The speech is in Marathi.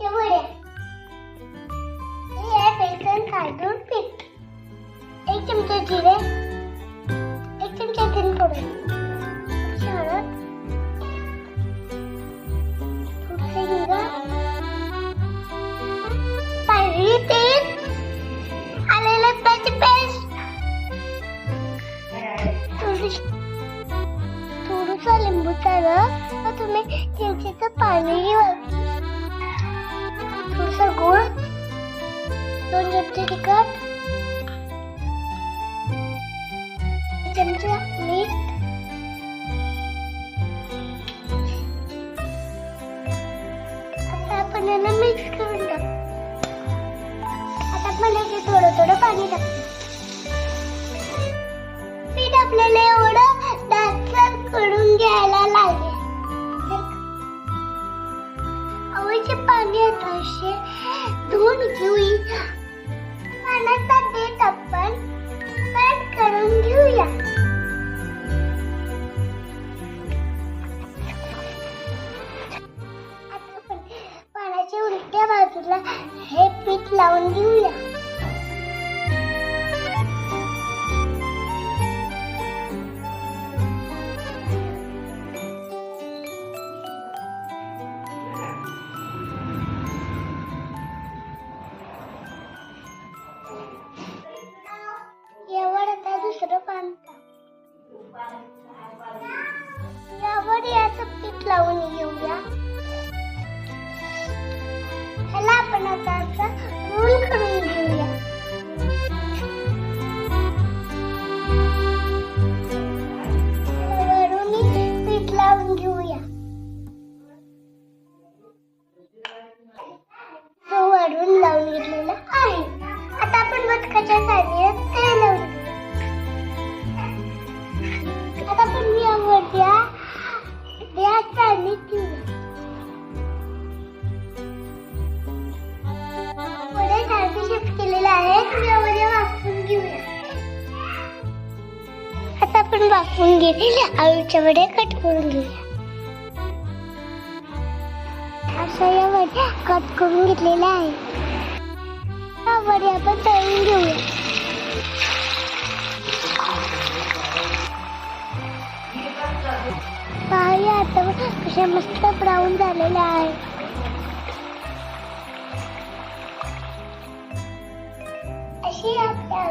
रव्याच्या वड्या हे बेसन काढून पीठ. एक चमचा जिरे एक चमचा तीन पावडर हळद. थोडसे हिंग. पाहिजे तेल. आले लसणाची पेस्ट. थोडस लिंबूचा रस. व तुम्ही चिंचेचं पाणीही वापरू. दोन चमचे तिखट? चमचा मीठ? आता आपण यांना मिक्स करून टाकू. आता आपण याचे थोडं थोडं पाणी टाकतो पीठ आपल्याला एवढं दाटसर करून घ्यायला लागेल. अवयचे पाणी आता असे धुवून घेऊया पानाचा देठ आपण कट करून घेऊया. आता आपण पाण्याच्या उलट्या बाजूला हे पीठ लावून घेऊया. यावर याचं पीठ लावून घेऊया आहे घेऊया आता आपण वापरून घेतलेले आळूच्या वडे कट करून घेऊया. असं या वड्या कट करून घेतलेल्या आहे अशा मस्त ब्राऊन झालेला आहे. अशी आपल्या